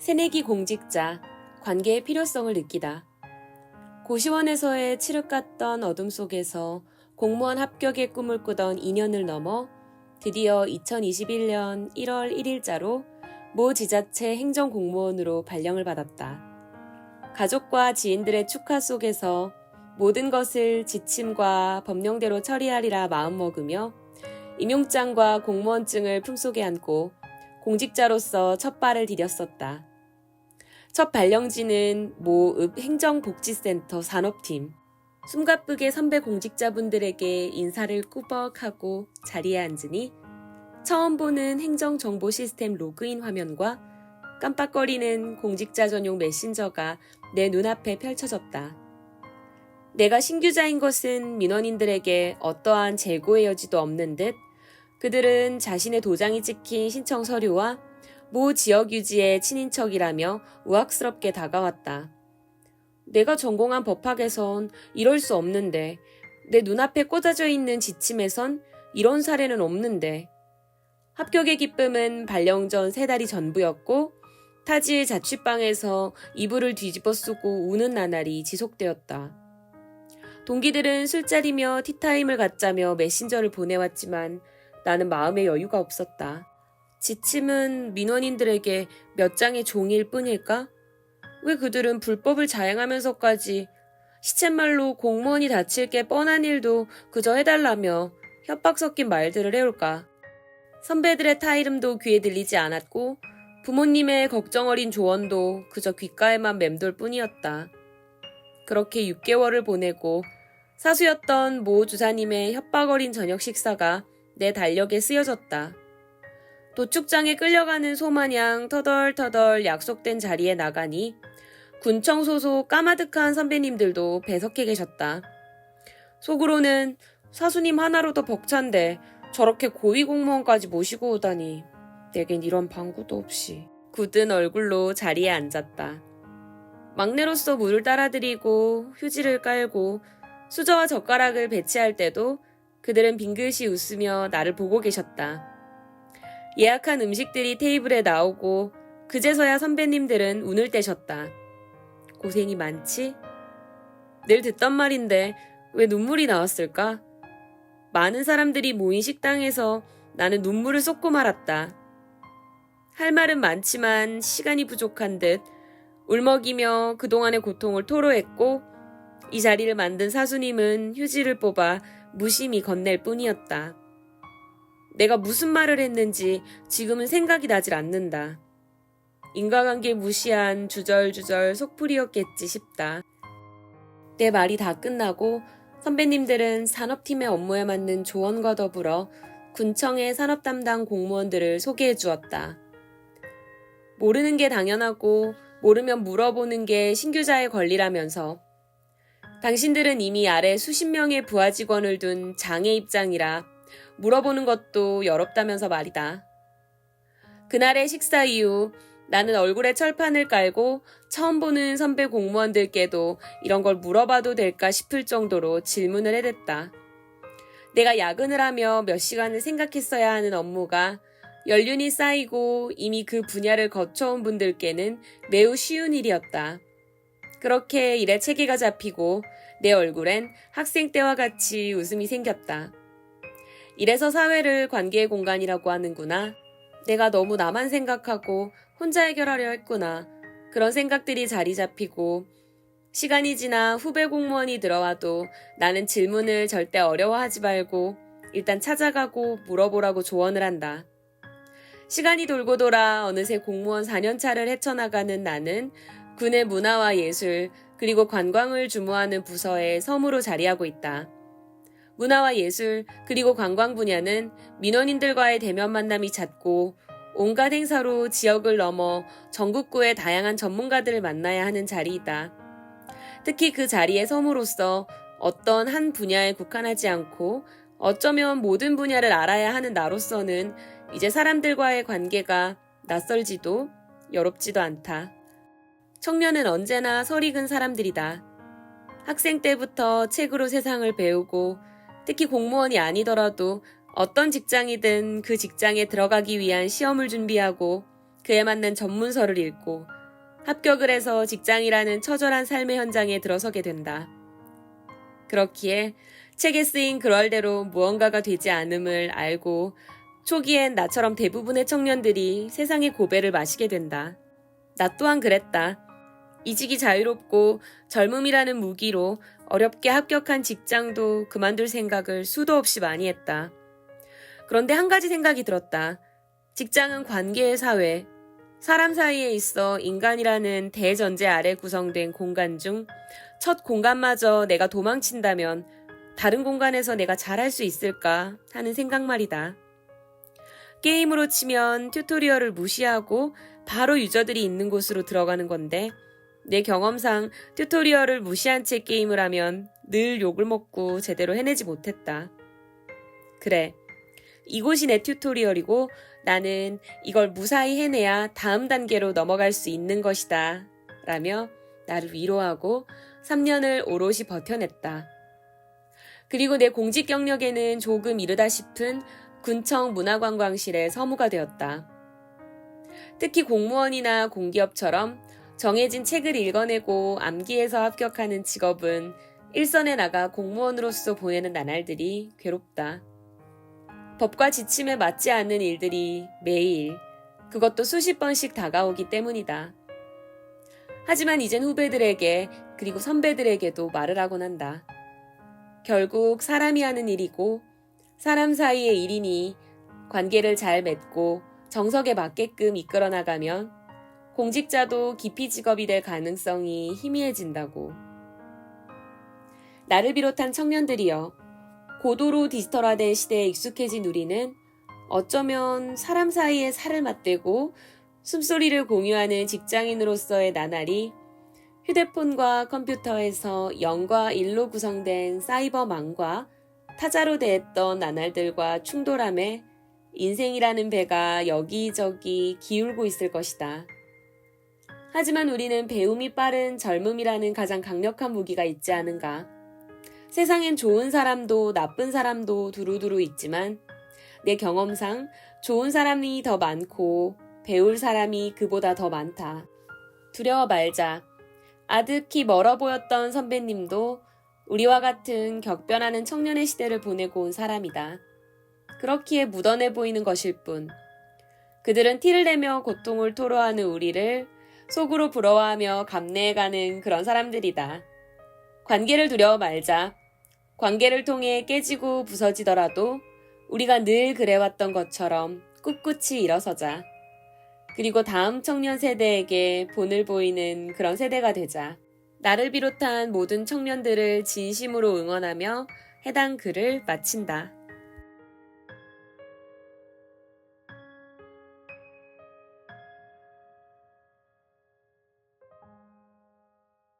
새내기 공직자, 관계의 필요성을 느끼다. 고시원에서의 칠흑 같던 어둠 속에서 공무원 합격의 꿈을 꾸던 2년을 넘어 드디어 2021년 1월 1일자로 모 지자체 행정 공무원으로 발령을 받았다. 가족과 지인들의 축하 속에서 모든 것을 지침과 법령대로 처리하리라 마음먹으며 임용장과 공무원증을 품속에 안고 공직자로서 첫 발을 디뎠었다. 첫 발령지는 모읍 행정복지센터 산업팀. 숨가쁘게 선배 공직자분들에게 인사를 꾸벅하고 자리에 앉으니 처음 보는 행정정보 시스템 로그인 화면과 깜빡거리는 공직자 전용 메신저가 내 눈앞에 펼쳐졌다. 내가 신규자인 것은 민원인들에게 어떠한 재고의 여지도 없는 듯 그들은 자신의 도장이 찍힌 신청 서류와 모 지역 유지의 친인척이라며 우악스럽게 다가왔다. 내가 전공한 법학에선 이럴 수 없는데, 내 눈앞에 꽂아져 있는 지침에선 이런 사례는 없는데, 합격의 기쁨은 발령 전 세 달이 전부였고, 타지의 자취방에서 이불을 뒤집어 쓰고 우는 나날이 지속되었다. 동기들은 술자리며 티타임을 갖자며 메신저를 보내왔지만 나는 마음의 여유가 없었다. 지침은 민원인들에게 몇 장의 종일 뿐일까? 왜 그들은 불법을 자행하면서까지 시쳇말로 공무원이 다칠 게 뻔한 일도 그저 해달라며 협박 섞인 말들을 해올까? 선배들의 타이름도 귀에 들리지 않았고 부모님의 걱정 어린 조언도 그저 귓가에만 맴돌 뿐이었다. 그렇게 6개월을 보내고 사수였던 모 주사님의 협박 어린 저녁 식사가 내 달력에 쓰여졌다. 도축장에 끌려가는 소마냥 터덜터덜 약속된 자리에 나가니 군청 소속 까마득한 선배님들도 배석해 계셨다. 속으로는 사수님 하나로도 벅찬데 저렇게 고위 공무원까지 모시고 오다니 내겐 이런 방구도 없이 굳은 얼굴로 자리에 앉았다. 막내로서 물을 따라드리고 휴지를 깔고 수저와 젓가락을 배치할 때도 그들은 빙긋이 웃으며 나를 보고 계셨다. 예약한 음식들이 테이블에 나오고 그제서야 선배님들은 운을 떼셨다. 고생이 많지? 늘 듣던 말인데 왜 눈물이 나왔을까? 많은 사람들이 모인 식당에서 나는 눈물을 쏟고 말았다. 할 말은 많지만 시간이 부족한 듯 울먹이며 그동안의 고통을 토로했고 이 자리를 만든 사수님은 휴지를 뽑아 무심히 건넬 뿐이었다. 내가 무슨 말을 했는지 지금은 생각이 나질 않는다. 인과관계 무시한 주절주절 속풀이였겠지 싶다. 내 말이 다 끝나고 선배님들은 산업팀의 업무에 맞는 조언과 더불어 군청의 산업 담당 공무원들을 소개해 주었다. 모르는 게 당연하고 모르면 물어보는 게 신규자의 권리라면서 당신들은 이미 아래 수십 명의 부하 직원을 둔 장애 입장이라 물어보는 것도 여롭다면서 말이다. 그날의 식사 이후 나는 얼굴에 철판을 깔고 처음 보는 선배 공무원들께도 이런 걸 물어봐도 될까 싶을 정도로 질문을 해댔다. 내가 야근을 하며 몇 시간을 생각했어야 하는 업무가 연륜이 쌓이고 이미 그 분야를 거쳐온 분들께는 매우 쉬운 일이었다. 그렇게 일에 체계가 잡히고 내 얼굴엔 학생 때와 같이 웃음이 생겼다. 이래서 사회를 관계의 공간이라고 하는구나. 내가 너무 나만 생각하고 혼자 해결하려 했구나. 그런 생각들이 자리 잡히고 시간이 지나 후배 공무원이 들어와도 나는 질문을 절대 어려워하지 말고 일단 찾아가고 물어보라고 조언을 한다. 시간이 돌고 돌아 어느새 공무원 4년차를 헤쳐나가는 나는 군의 문화와 예술 그리고 관광을 주무하는 부서에 섬으로 자리하고 있다. 문화와 예술 그리고 관광 분야는 민원인들과의 대면 만남이 잦고 온갖 행사로 지역을 넘어 전국구의 다양한 전문가들을 만나야 하는 자리이다. 특히 그 자리에 섬으로서 어떤 한 분야에 국한하지 않고 어쩌면 모든 분야를 알아야 하는 나로서는 이제 사람들과의 관계가 낯설지도 여롭지도 않다. 청년은 언제나 설익은 사람들이다. 학생 때부터 책으로 세상을 배우고 특히 공무원이 아니더라도 어떤 직장이든 그 직장에 들어가기 위한 시험을 준비하고 그에 맞는 전문서를 읽고 합격을 해서 직장이라는 처절한 삶의 현장에 들어서게 된다. 그렇기에 책에 쓰인 그럴대로 무언가가 되지 않음을 알고 초기엔 나처럼 대부분의 청년들이 세상의 고배를 마시게 된다. 나 또한 그랬다. 이직이 자유롭고 젊음이라는 무기로 어렵게 합격한 직장도 그만둘 생각을 수도 없이 많이 했다. 그런데 한 가지 생각이 들었다. 직장은 관계의 사회, 사람 사이에 있어 인간이라는 대전제 아래 구성된 공간 중 첫 공간마저 내가 도망친다면 다른 공간에서 내가 잘할 수 있을까 하는 생각 말이다. 게임으로 치면 튜토리얼을 무시하고 바로 유저들이 있는 곳으로 들어가는 건데 내 경험상 튜토리얼을 무시한 채 게임을 하면 늘 욕을 먹고 제대로 해내지 못했다. 그래. 이곳이 내 튜토리얼이고 나는 이걸 무사히 해내야 다음 단계로 넘어갈 수 있는 것이다. 라며 나를 위로하고 3년을 오롯이 버텨냈다. 그리고 내 공직 경력에는 조금 이르다 싶은 군청 문화관광실의 서무가 되었다. 특히 공무원이나 공기업처럼 정해진 책을 읽어내고 암기해서 합격하는 직업은 일선에 나가 공무원으로서 보내는 나날들이 괴롭다. 법과 지침에 맞지 않는 일들이 매일, 그것도 수십 번씩 다가오기 때문이다. 하지만 이젠 후배들에게 그리고 선배들에게도 말을 하곤 한다. 결국 사람이 하는 일이고 사람 사이의 일이니 관계를 잘 맺고 정석에 맞게끔 이끌어 나가면 공직자도 기피 직업이 될 가능성이 희미해진다고. 나를 비롯한 청년들이여 고도로 디지털화된 시대에 익숙해진 우리는 어쩌면 사람 사이에 살을 맞대고 숨소리를 공유하는 직장인으로서의 나날이 휴대폰과 컴퓨터에서 0과 1로 구성된 사이버망과 타자로 대했던 나날들과 충돌함에 인생이라는 배가 여기저기 기울고 있을 것이다. 하지만 우리는 배움이 빠른 젊음이라는 가장 강력한 무기가 있지 않은가. 세상엔 좋은 사람도 나쁜 사람도 두루두루 있지만 내 경험상 좋은 사람이 더 많고 배울 사람이 그보다 더 많다. 두려워 말자. 아득히 멀어 보였던 선배님도 우리와 같은 격변하는 청년의 시대를 보내고 온 사람이다. 그렇기에 묻어내 보이는 것일 뿐. 그들은 티를 내며 고통을 토로하는 우리를 속으로 부러워하며 감내해가는 그런 사람들이다. 관계를 두려워 말자. 관계를 통해 깨지고 부서지더라도 우리가 늘 그래왔던 것처럼 꿋꿋이 일어서자. 그리고 다음 청년 세대에게 본을 보이는 그런 세대가 되자. 나를 비롯한 모든 청년들을 진심으로 응원하며 해당 글을 마친다.